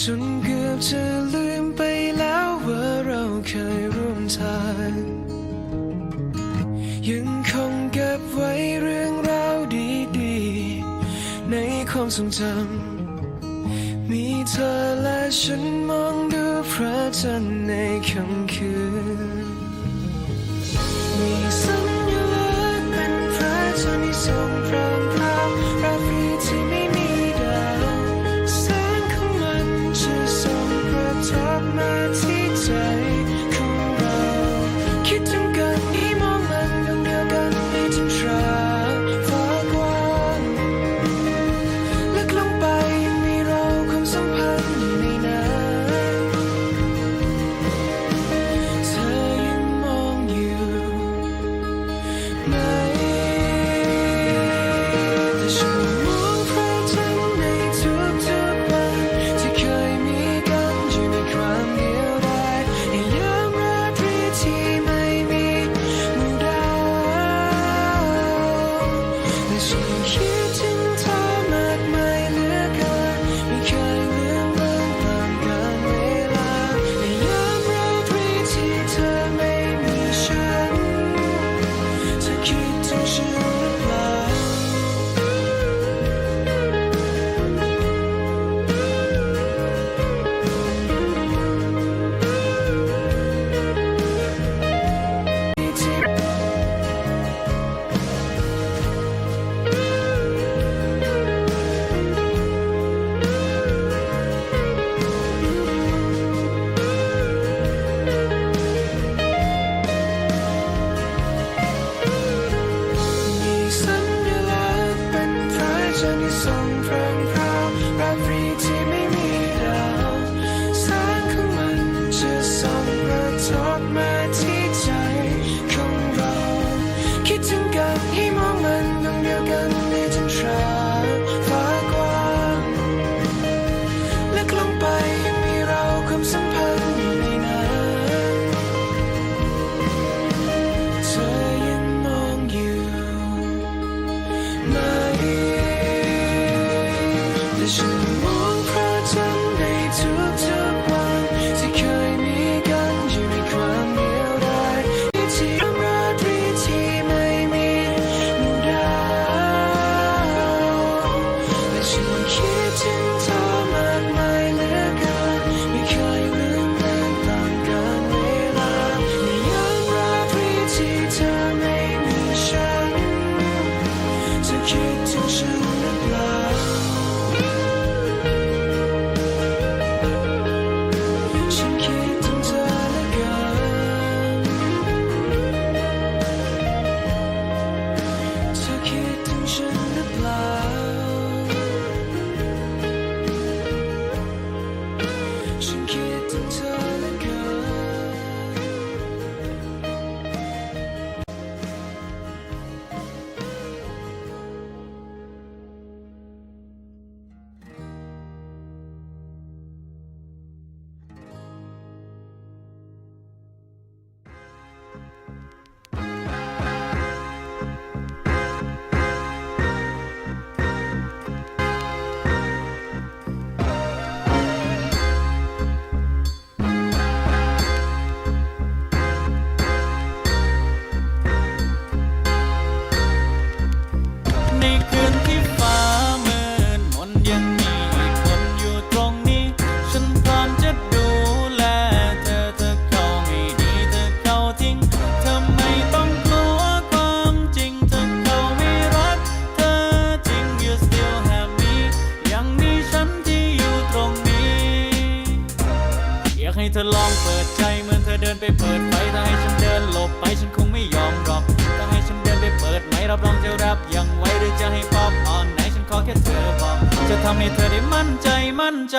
จนเกือบจะลืมไปแล้วว่าเราเคยร่วมทางยังคงเก็บไว้เรื่องราวดีๆ ในความทรงจำมีเธอและฉันมองดูพระจันทร์ในค่ำคืน อเธอเดินไปเปิดไฟถ้าให้ฉันเดินหลบไปฉันคงไม่ยอมหรอกถ้าให้ฉันเดินไปเปิดไหมรับรองจะรับยังไว้หรือจะให้ป๊อปออนไหนฉันขอแค่เธอบอกจะทำให้เธอได้มั่นใจมั่นใจ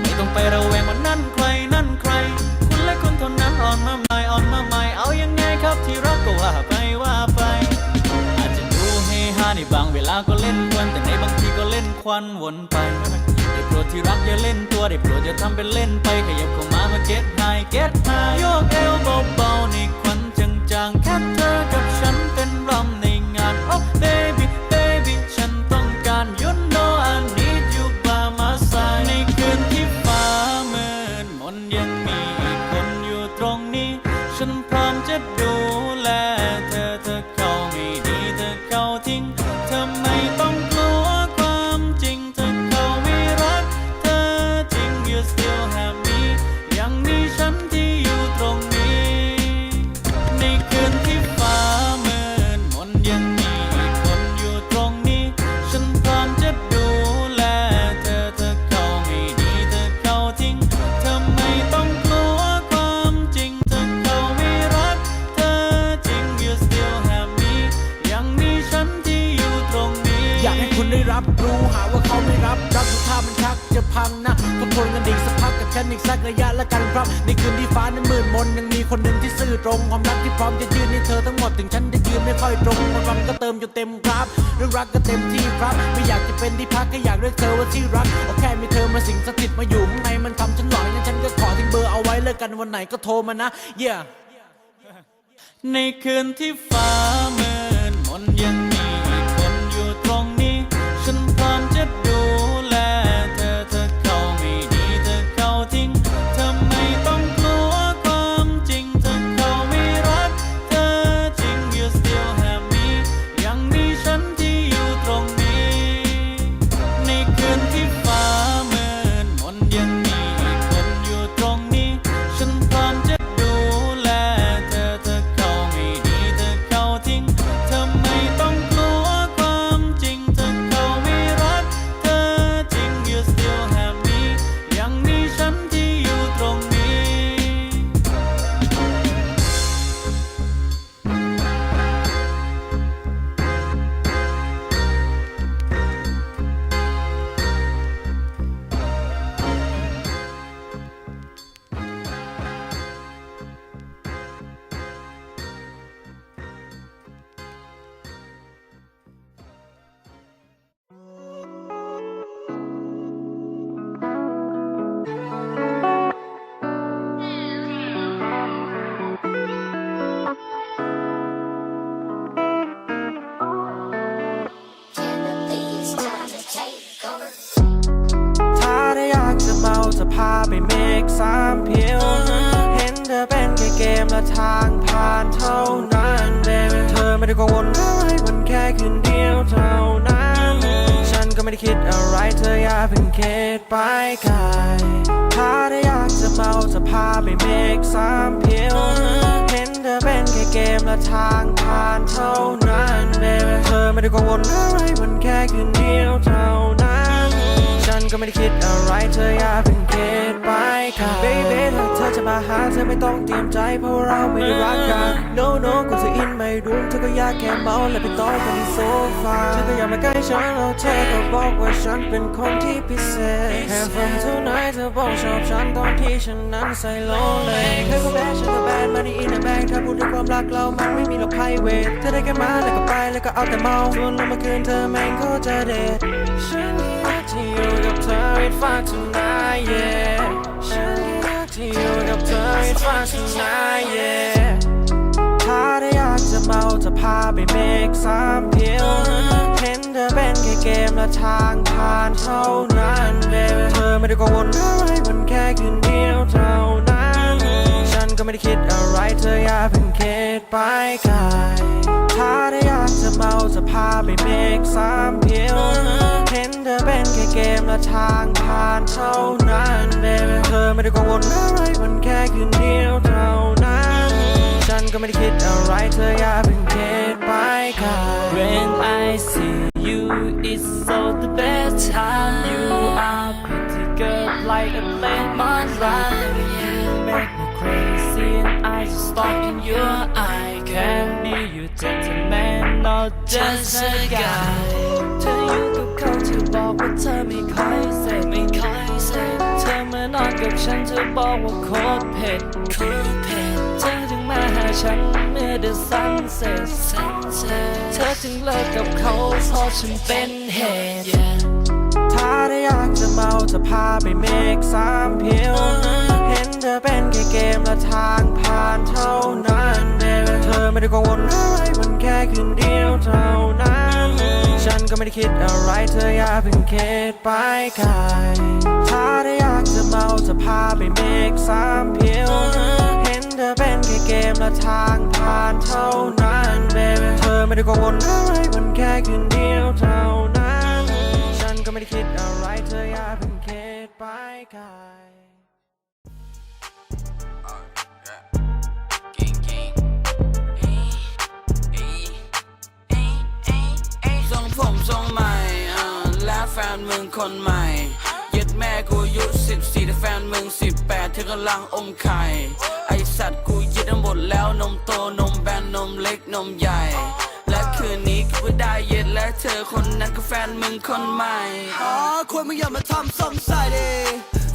ไม่ต้องไประแวงว่านั่นใครนั่นใคร คุณและคุณเท่านั้นอ่อนมาใหม่อ่อนมาใหม่เอายังไงครับที่รักก็ว่าไปว่าไปอาจจะดูเฮฮาในบางเวลาก็เล่นเพลินแต่ในบางทีก็เล่นควันวนไป ที่รักอย่าเล่นตัวได้โปรดอย่าทำเป็นเล่นไปขยับเข้ามามาเก็ตไฮเก็ตไฮโยกเอวเบาๆในควันจางๆแค่เธอกับฉันเป็นรำในงาน oh baby baby สักระยะละกันครับในคืนที่ฟ้านั้นมืดมนยังมีคนหนึ่งที่ซื่อตรงความรักที่พร้อมจะยืนให้เธอทั้งหมดถึงฉันจะยืนไม่ค่อยตรงความรักก็เติมจนเต็มครับเรื่องรักก็เต็มที่ครับ ไม่อยากจะเป็นที่พักแค่อยากเรียกเธอว่าที่รักเอาแค่มีเธอมาสิงสถิตมาอยู่ข้างในมันทำฉันหลอนงั้นฉันก็ขอทิ้งเบอร์เอาไว้เลิกกันวันไหนก็โทรมานะ yeah ในคืนที่ฟ้า ค่คืนเดียวเท่านั้น ฉันก็ไม่ได้คิดอะไรเธออย่าเพิ่งคิดไปไกลถ้าได้อยากจะเมาจะพาไปเมกสามเพียวเห็นเธอเป็นแค่เกมและทางผ่านเท่านั้นเบบเธอไม่ได้กังวลอะไรมันแค่คืนเดียวเท่านั้น ฉันก็ไม่ได้คิดอะไรเธออย่าเพิ่งคิดไปค่ะ Baby ถ้าเธอจะมาหาเธอไม่ต้องเตรียมใจเพราะเราไม่ได้รักกัน No no กูจะอินไม่รู้เธอก็อยากแค่เมาและ ไปต่อกันที่โซฟาเธอก็อยากมาใกล้ฉันแล้วเธอก็บอกว่าฉันเป็นคนที่พิเศษ Have fun tonight เธอบอกชอบฉันตอนที่ฉันนั้นใส่ lonely เธอก็แบดฉันก็แบดมาในอินแบงถ้าพูดถึงความรักเรามันไม่มีหรอก private เธอได้แค่มาแล้วก็ไปแล้วก็เอาแต่เมาส่วนเราเมื่อคืนเธอแม่งโคตรจะเด็ดฉันอยากที่อยู่กับเธอ it fun tonight yeah ฉันอยากที่อยู่กับเธอ it fun tonight yeah เมาจะพาไปเมกสามเพียวเห็นเธอเป็นแค่เกมและทางผ่านเท่านั้นเบเธอไม่ได้กังวลอะไรมันแค่คืนเดียวเท่านั้น ฉันก็ไม่ได้คิดอะไรเธออย่าเพิ่งคิดไปไกลถ้าได้อยากจะเมาจะพาไปเมกสามเพียวเห็นเธอเป็นแค่เกมและทางผ่านเท่านั้นเบเธอไม่ได้กังวลอะไรมันแค่คืนเดียวเท่านั้น ก็ไม่ได้คิดอะไรเธออย่าเพิ่งคิดไปไกล When I see you, it's so the best time. You are pretty girl like a lemon ride. You make me crazy and I just lock in your eye. Can be you gentleman, not just a guy. เธออยู่กับเขาเธอบอกว่าเธอไม่ค่อยเสร็จไม่ค่อยเสร็จเธอมานอนกับฉันเธอบอกว่าโคตรเผ็ด หาฉันเมื่อ the sunset sunset เธอถึงเลิกกับเขาเพราะฉันเป็นเหตุถ้าได้อยากจะเมาจะพาไปเมกสามเพียวเห็นเธอเป็นแค่เกมและทางผ่านเท่านั้นเบบี้เธอไม่ได้กังวลอะไรมันแค่คืนเดียวเท่านั้น ฉันก็ไม่ได้คิดอะไรเธออย่าเพิ่งคิดไปไกลถ้าได้อยากจะเมาจะพาไปเมกสามเพียว เห็นเธอเป็นแค่เกมและทางผ่านเท่านั้นเบบเธอไม่ได้กังวลอะไรมันแค่คืนเดียวเท่านั้น ฉันก็ไม่ได้คิดอะไรเธออย่าเพิ่งคิดไปไกล ทรงผมทรงใหม่อ่าและแฟนมึงคนใหม่ กูอายุ14แต่แฟนมึง18เธอกำลังอมไข่ ไอสัตว์กูยึดทั้งหมดแล้วนมโตนมแบนนมเล็กนมใหญ่ และคืนนี้กูได้ยึดและเธอคนนั้นก็แฟนมึงคนใหม่อ๋อควรมึงอย่ามาทำสงสัยดิ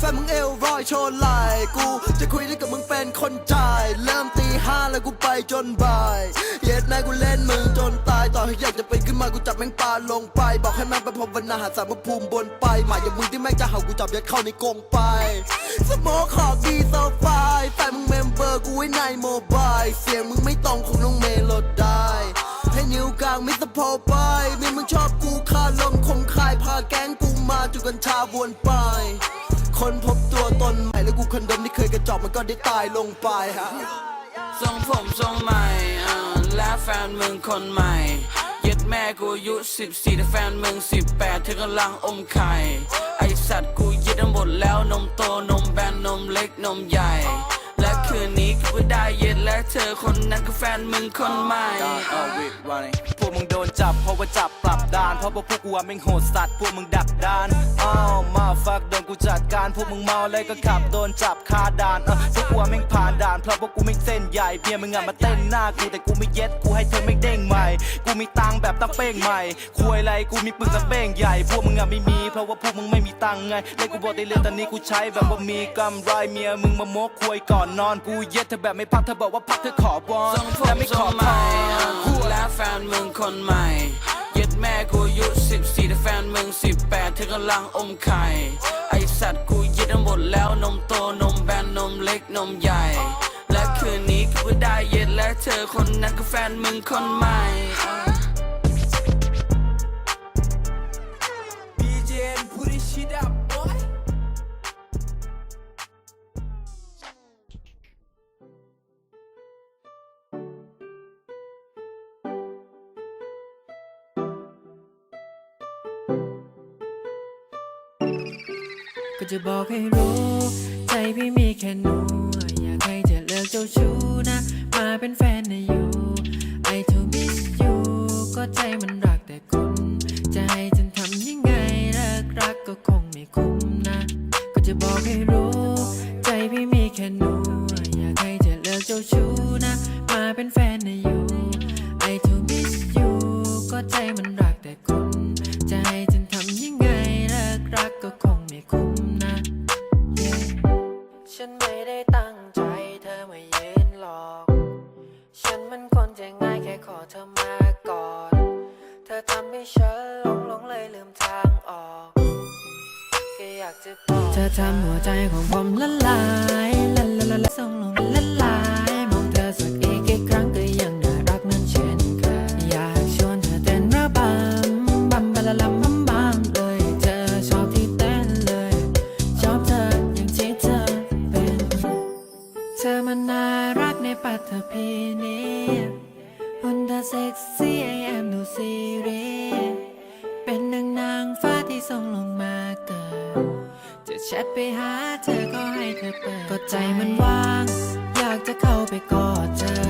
ฟนมึงเอวรอยโชว์ไหลกู จะคุยเรื่องกับมึงเป็นคนจ่าย เริ่มตีห้าแล้วกูไปจนบ่าย เย็ดนายกูเล่นมึงจนตาย ต่อให้อยากจะเป็นขึ้นมากูจับแม่งปาลงไป บอกให้แม่งไปพบวันนาหาสารพระภูมิบนไป หมายอย่างมึงที่แม่งจะเห่ากูจับยัดเข้าในกรงไป สโมอของดีโซฟายแฟนมึงเมมเบอร์กูไว้ในโมบายเสียงมึงไม่ตรงคงต้องเมโลได้ให้นิ้วกลางมิสโพไปมีมึงชอบกูคาลมคมคายพาแก๊งกูมาจุกัญชาวนไป คนพบตัวตนใหม่แล้วกูคนเดิมที่เคยกระจอกมันก็ได้ตายลงไปฮะทรงผมทรงใหม่อ่าและแฟนมึงคนใหม่เย็ดแม่กูอายุ14แต่แฟนมึง18เธอกำลังอมไข่ไอสัตว์กูยึดทั้งหมดแล้วนมโตนมแบนนมเล็กนมใหญ่ คืนนี้กูก็ได้เย็ดและเธอคนนั้นก็แฟนมึงคนใหม่ พวกมึงโดนจับเพราะว่าจับปรับดาน เพราะว่าพวกกูอะแม่งโหดสัตว์พวกมึงดักดานอ้าวมาฟักโดนกูจัดการพวกมึงเมาเลยก็ขับโดนจับคาด่านเออพวกกูอะแม่งผ่านด่านเพราะพวกกูไม่งเส้นใหญ่เพียมึงอะมาเต้นหน้ากูแต่กูไม่เย็ดกูให้เธอไม่เด้งใหม่ กูมีตังค์แบบตั้งเป้งใหม่คุยไรกูมีปืนตะเป้งใหญ่ พวกมึงอะไม่มี เพราะว่าพวกมึงไม่มีตังค์ไงเลยกูบอกได้เลยตอนนี้กูใช้แบบว่ามีกำไรเมียมึงมาโมกคุยก่อนนอนกูเย็ดเธอแบบไม่พักเธอบอกว่าพักเธอขอบอลแต่ไม่ของใหม่อ่และแฟนมึงคนใหม่เย็ดแม่กูอายุ14แต่แฟนมึง18เธอกำลังอมไข่ไอสัตว์กูเยึดทั้งหมดแล้วนมโตนมแบนนมเล็กนมใหญ่ และคืนนี้กูก็ได้เย็ดและเธอคนนั้นก็แฟนมึงคนใหม่ บอกให้รู้ ใจพี่มีแค่หนู อยากให้เธอเลิกเจ้าชู้นะ มาเป็นแฟนนะอยู่ I to miss you ก็ใจมันรักแต่คุณ จะให้ฉันทำยังไงเลิกรักก็คงไม่คุ้มนะ ก็จะบอกให้รู้ ใจพี่มีแค่หนู อยากให้เธอเลิกเจ้าชู้ ฉันหลงหลงเลยลืมทางออกแค่อยากจะบอกเธอทำหัวใจของผมละลายละละละละส่งลงละลายมองเธอสักอีกกี่ครั้งก็ยังน่ารักนั้นเช่นเคยอยากชวนเธอเต้นระบำบัมบะละลัมบัมบัมเลยเธอชอบที่เต้นเลยชอบเธออย่างที่เธอเป็น เธอมันน่ารักในปัตภีนี้ คนตาเซ็กซี่ไอแอมดูซีรีเป็นนางนางฟ้าที่ส่งลงมาเกิด จะแชทไปหาเธอก็ให้เธอเปิด ก็ใจมันว่าง อยากจะเข้าไปกอดเธอ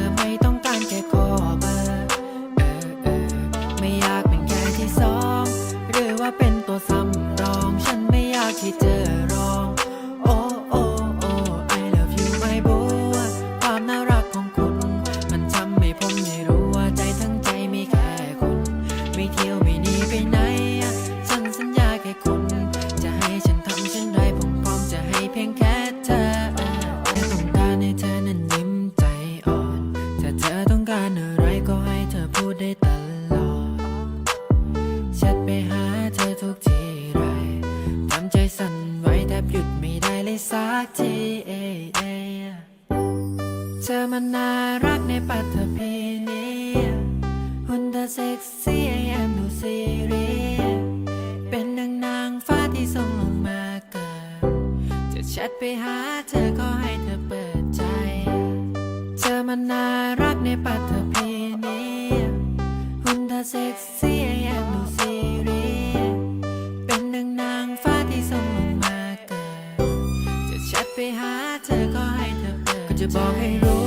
เธอมันน่ารักในปัตภีนี้ หุ่นเธอเซ็กซี่ไอแอมดูซีรีเป็นนางนางฟ้าที่ส่งลงมาเกิด จะแชทไปหาเธอก็ให้เธอเปิดใจ เธอมันน่ารักในปัต จะบอกให้รู้